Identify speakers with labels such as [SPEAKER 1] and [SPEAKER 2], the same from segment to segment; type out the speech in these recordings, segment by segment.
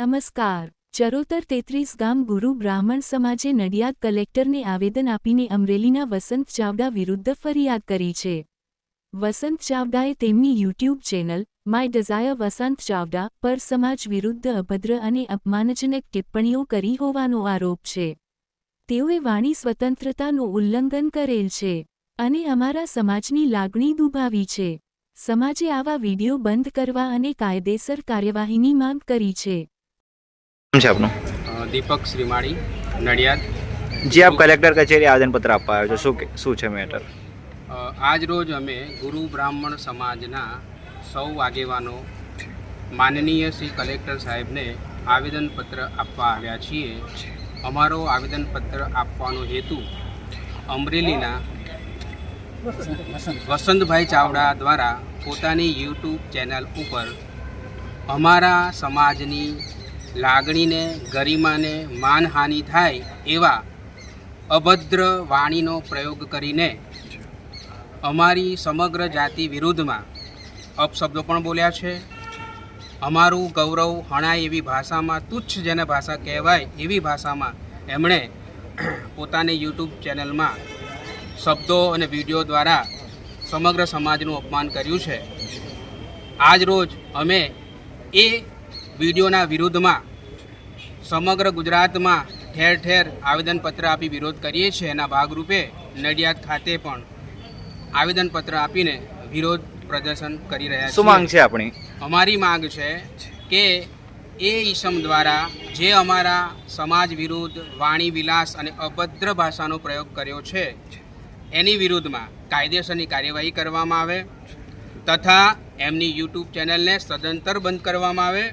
[SPEAKER 1] નમસ્કાર. ચરોતર તેત્રીસ ગામ ગુરુ બ્રાહ્મણ સમાજે નડિયાદ કલેક્ટરને આવેદન આપીને અમરેલીના વસંત ચાવડા વિરુદ્ધ ફરિયાદ કરી છે. વસંત ચાવડાએ તેમની YouTube channel my desire Vasant Chavda પર સમાજ વિરુદ્ધ અભદ્ર અને અપમાનજનક ટિપ્પણીઓ કરી હોવાનો આરોપ છે. તેઓએ વાણી સ્વતંત્રતાનું ઉલ્લંઘન કરેલ છે અને અમારા સમાજની લાગણી દુભાવી છે. સમાજે આવા વિડિયો બંધ કરવા અને કાયદેસર કાર્યવાહીની માંગ કરી છે.
[SPEAKER 2] નામ છે આપનું?
[SPEAKER 3] દીપક શ્રીમાળી નડિયાદ.
[SPEAKER 2] જે આપ કલેક્ટર કચેરી આવેદનપત્ર આપવા આવ્યો છો શું શું છે મેટર
[SPEAKER 3] આજ રોજ અમે ગુરુ બ્રાહ્મણ સમાજના સૌ આગેવાનો માનનીય શ્રી કલેક્ટર સાહેબને આવેદનપત્ર આપવા આવ્યા છીએ. અમારો આવેદનપત્ર આપવાનો હેતુ અમરેલીના વસંતભાઈ ચાવડા દ્વારા પોતાની યુટ્યુબ ચેનલ ઉપર અમારા સમાજની લાગણીને, ગરિમાને માનહાનિ થાય એવા અભદ્ર વાણીનો પ્રયોગ કરીને અમારી સમગ્ર જાતિ વિરુદ્ધમાં અપશબ્દો પણ બોલ્યા છે. અમારું ગૌરવ હણાય એવી ભાષામાં, તુચ્છ જેને ભાષા કહેવાય એવી ભાષામાં એમણે પોતાની યુટ્યુબ ચેનલમાં શબ્દો અને વીડિયો દ્વારા સમગ્ર સમાજનું અપમાન કર્યું છે. આજ રોજ અમે એ વિડીયોના વિરુદ્ધમાં સમગ્ર ગુજરાતમાં ઠેર ઠેર આવેદનપત્ર આપી વિરોધ કરીએ છીએ. એના ભાગરૂપે નડિયાદ ખાતે પણ આવેદનપત્ર આપીને વિરોધ પ્રદર્શન કરી રહ્યા
[SPEAKER 2] શું માંગ છે આપણી?
[SPEAKER 3] અમારી માંગ છે કે એ ઈસમ દ્વારા જે અમારા સમાજ વિરુદ્ધ વાણી વિલાસ અને અભદ્ર ભાષાનો પ્રયોગ કર્યો છે એની વિરુદ્ધમાં કાયદેસરની કાર્યવાહી કરવામાં આવે તથા એમની યુટ્યુબ ચેનલને સદંતર બંધ કરવામાં આવે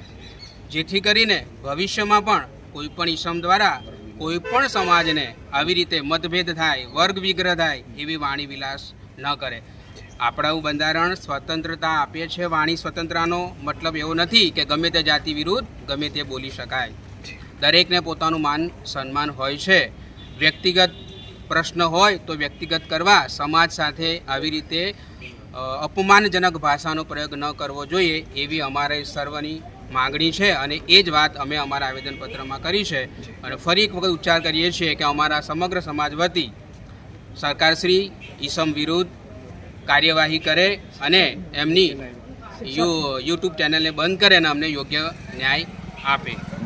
[SPEAKER 3] જેથી કરીને ભવિષ્યમાં પણ કોઈપણ ઈસમ દ્વારા કોઈ પણ સમાજને આવી રીતે મતભેદ થાય, વર્ગ વિગ્રહ થાય એવી વાણી વિલાસ ન કરે. આપણું બંધારણ સ્વતંત્રતા આપે છે, વાણી સ્વતંત્રતાનો મતલબ એવો નથી કે ગમે તે જાતિ વિરુદ્ધ ગમે તે બોલી શકાય. દરેકને પોતાનું માન, સન્માન હોય છે. વ્યક્તિગત પ્રશ્ન હોય તો વ્યક્તિગત કરવા, સમાજ સાથે આવી રીતે અપમાનજનક ભાષાનો પ્રયોગ ન કરવો જોઈએ એવી અમારે સર્વની માંગણી છે અને એ જ વાત અમે અમારા આવેદનપત્રમાં કરી છે. અને ફરી એક વખત ઉચ્ચાર કરીએ છીએ કે અમારા સમગ્ર સમાજ વતી સરકારશ્રી ઈસમ વિરુદ્ધ કાર્યવાહી કરે અને એમની યુ યુટ્યુબ ચેનલને બંધ કરે અને અમને યોગ્ય ન્યાય આપે.